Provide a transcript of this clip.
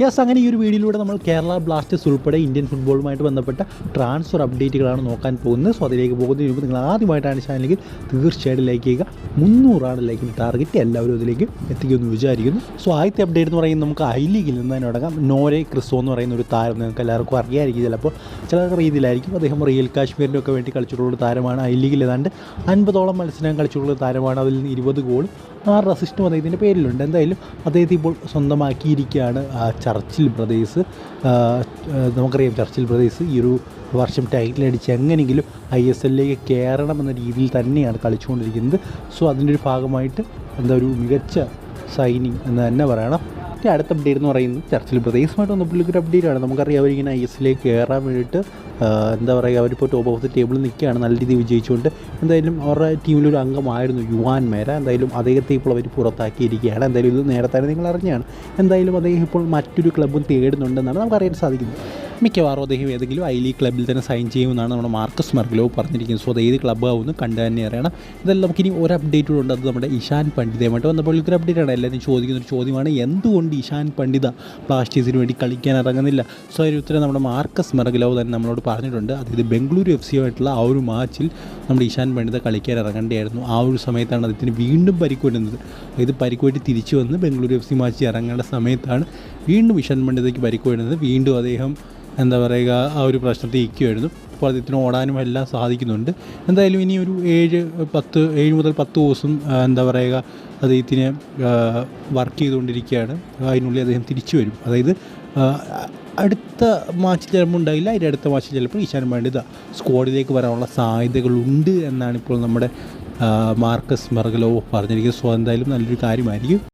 Yes അങ്ങനെ ഈ ഒരു വീഡിയോയിലൂടെ നമ്മൾ കേരള ബ്ലാസ്റ്റേഴ്സ് ഉൾപ്പെടെ ഇന്ത്യൻ ഫുട്ബോളുമായിട്ട് ബന്ധപ്പെട്ട ട്രാൻസ്ഫർ അപ്ഡേറ്റുകളാണ് നോക്കാൻ പോകുന്നത്. സോ അതിലേക്ക് പോകുന്നതിന് മുമ്പ് നിങ്ങൾ ആദ്യമായിട്ടാണ് ചാനലിൽ തീർച്ചയായിട്ടും ലൈക്ക് ചെയ്യുക. മുന്നൂറാണ് ലൈക്കിന്റെ ടാർഗറ്റ് എല്ലാവരും അതിലേക്ക് എത്തിക്കുമെന്ന് വിചാരിക്കുന്നു. സോ ആദ്യത്തെ അപ്ഡേറ്റ് എന്ന് പറയുന്നത് നമുക്ക് ഐ ലീഗിൽ നിന്ന് തന്നെ തുടങ്ങാം. നോരെ ക്രിസോ എന്ന് പറയുന്ന ഒരു താരം നിങ്ങൾക്ക് എല്ലാവർക്കും അറിയാമായിരിക്കും ചിലപ്പോൾ ചിലർക്ക് രീതിയിലായിരിക്കും. അദ്ദേഹം റിയൽ കാശ്മീരിന്റെ ഒക്കെ വേണ്ടി കളിച്ചിട്ടുള്ള താരമാണ് ഐ ലീഗിൽ ഏതാണ്ട് അൻപതോളം മത്സരം കളിച്ചിട്ടുള്ള താരമാണ്. അതിൽ നിന്ന് ഇരുപത് ഗോളും ആറ് അസിസ്റ്റും അദ്ദേഹത്തിന്റെ പേരിലുണ്ട്. എന്തായാലും അദ്ദേഹത്തെ ഇപ്പോൾ സ്വന്തമാക്കിയിരിക്കുകയാണ് ചർച്ചിൽ ബ്രദേഴ്സ് നമുക്കറിയാം ചർച്ചിൽ ബ്രദേഴ്സ് ഈ ഒരു വർഷം ടൈറ്റിൽ അടിച്ച് എങ്ങനെയെങ്കിലും ഐ എസ് എല്ലിലേക്ക് കയറണം എന്ന രീതിയിൽ തന്നെയാണ് കളിച്ചുകൊണ്ടിരിക്കുന്നത്. സോ അതിന്റെ ഒരു ഭാഗമായിട്ട് എന്താ ഒരു മികച്ച സൈനിങ് എന്ന് തന്നെ പറയണം. അടുത്ത അപ്ഡേറ്റ് എന്ന് പറയുന്നത് ചർച്ചിൽ ബ്രദേഴ്സുമായിട്ട് വന്ന പുള്ളിക്കൊരു അപ്ഡേറ്റ് ആണ്. നമുക്കറിയാം അവരിങ്ങനെ ഐ എസ് എല്ലിലേക്ക് കയറാൻ വേണ്ടിയിട്ട് എന്താ പറയുക അവരിപ്പോൾ ടോപ്പ് ഓഫ് ദി ടേബിളിൽ നിൽക്കുകയാണ്. നല്ല രീതിയിൽ വിജയിച്ചുകൊണ്ട് എന്തായാലും അവരുടെ ടീമിലൊരു അംഗമായിരുന്നു യുവാൻ മേര. എന്തായാലും അദ്ദേഹത്തെ ഇപ്പോൾ അവർ പുറത്താക്കിയിരിക്കുകയാണ്. എന്തായാലും ഇത് നേരത്തെ നിങ്ങൾ അറിഞ്ഞാണ്. എന്തായാലും അദ്ദേഹം ഇപ്പോൾ മറ്റൊരു ക്ലബ്ബും തേടുന്നുണ്ടെന്നാണ് നമുക്കറിയാൻ സാധിക്കുന്നത്. മിക്കവാറും അദ്ദേഹം ഏതെങ്കിലും ഐ ലീഗ് ക്ലബ്ബിൽ തന്നെ സൈൻ ചെയ്യുമെന്നാണ് നമ്മുടെ മാർക്കസ് മർഗലോ പറഞ്ഞിരിക്കുന്നത്. സോ അത് ഏത് ക്ലബ്ബ് ആവുമെന്ന് കണ്ടു തന്നെ അറിയണം. ഇതെല്ലാം നമുക്കിനി ഒരു അപ്ഡേറ്റ് ഉണ്ട്. അത് നമ്മുടെ ഇഷാൻ പണ്ഡിതയുമായിട്ട് വന്നപ്പോൾ ഒരു അപ്ഡേറ്റ് ആണ്. എല്ലാവരും ചോദിക്കുന്ന ഒരു ചോദ്യമാണ് എന്തുകൊണ്ട് ഇഷാൻ പണ്ഡിത ബ്ലാസ്റ്റേഴ്സിന് വേണ്ടി കളിക്കാൻ ഇറങ്ങുന്നില്ല? സോ അതിന് ഉത്തരം നമ്മുടെ മാർക്കസ് മർഗലോ തന്നെ നമ്മളോട് പറഞ്ഞിട്ടുണ്ട്. അതായത് ബംഗളൂരു എഫ് സിയുമായിട്ടുള്ള ആ ഒരു മാച്ചിൽ നമ്മുടെ ഇഷാൻ പണ്ഡിത കളിക്കാൻ ഇറങ്ങേണ്ടതായിരുന്നു ആ ഒരു സമയത്താണ് അദ്ദേഹത്തിന് വീണ്ടും പരിക്ക് വരുന്നത് ഇത് തിരിച്ചു വന്ന് ബംഗളൂരു എഫ് സി മാച്ചിൽ ഇറങ്ങേണ്ട സമയത്താണ് വീണ്ടും ഇഷാൻ പണ്ഡിതയ്ക്ക് പരിക്ക് വരുന്നത് വീണ്ടും അദ്ദേഹം എന്താ പറയുക ആ ഒരു പ്രശ്നത്തെ ഇരിക്കുമായിരുന്നു അപ്പോൾ അദ്ദേഹത്തിന് ഓടാനും എല്ലാം സാധിക്കുന്നുണ്ട്. എന്തായാലും ഇനി ഒരു ഏഴ് പത്ത് ഏഴ് മുതൽ പത്ത് ദിവസം എന്താ പറയുക അദ്ദേഹത്തിന് വർക്ക് ചെയ്തുകൊണ്ടിരിക്കുകയാണ്. അതിനുള്ളിൽ അദ്ദേഹം തിരിച്ചു വരും. അതായത് അടുത്ത മാച്ച് ചിലപ്പോൾ ഉണ്ടായില്ല. അതിന്റെ അടുത്ത മാച്ച് ചിലപ്പോൾ ഈശാൻ പണ്ഡിത സ്ക്വാഡിലേക്ക് വരാനുള്ള സാധ്യതകളുണ്ട് എന്നാണ് ഇപ്പോൾ നമ്മുടെ മാർക്കസ് മെർഗലോ പറഞ്ഞിരിക്കുന്നത്. സോ എന്തായാലും നല്ലൊരു കാര്യമായിരിക്കും.